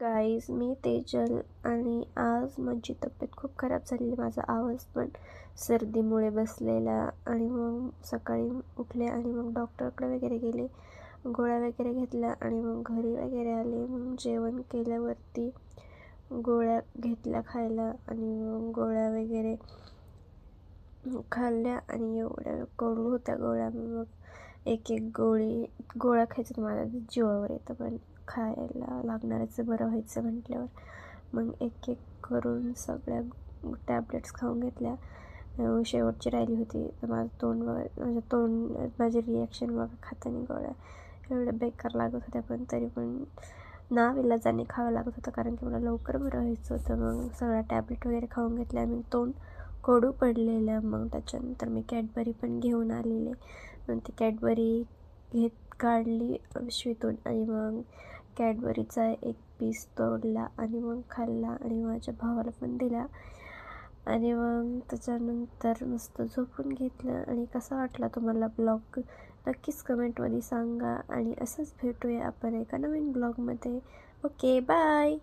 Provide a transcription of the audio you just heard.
Guys मी तेजल आणि आज माझी तब्येत खूप खराब झालेली. माझा आवाज पण सर्दीमुळे बसलेला आणि मग सकाळी उठले आणि मग डॉक्टरकडे वगैरे गेले गोळ्या वगैरे घेतल्या आणि मग घरी वगैरे आले. मग जेवण केल्यावरती गोळ्या घेतल्या खायला आणि मग गोळ्या वगैरे खाल्ल्या आणि एवढ्या कडू होत्या गोळ्या. मग एक एक गोळी गोळ्या खायचं तुम्हाला माझ्या जीवावर येतं पण खायला लागणारच बरं व्हायचं म्हटल्यावर मग एक एक करून सगळ्या टॅबलेट्स खाऊन घेतल्या. शेवटची राहिली होती तर माझं तोंड वगैरे माझं तोंड माझे रिॲक्शन वगैरे खाताना गोळ्या एवढ्या बेकार लागत होत्या पण तरी पण नाविलाजाने खावं लागत होतं कारण की मला लवकर बरं व्हायचं होतं. मग सगळ्या टॅबलेट वगैरे खाऊन घेतल्या मी तोंड कडू पडलेलं. मग त्याच्यानंतर मी कॅडबरी पण घेऊन आलेले. मग ती कॅडबरी घेत काढली पिशवीतून आणि मग कॅडबरीचा एक पीस तोडला आणि मग खाल्ला आणि माझ्या भावाला पण दिला. आणि मग त्याच्यानंतर मस्त झोपून घेतलं. आणि कसा वाटला तुम्हाला ब्लॉग? नक्कीच कमेंटमध्ये सांगा. आणि असंच भेटूया आपण एका नवीन ब्लॉगमध्ये. Okay bye!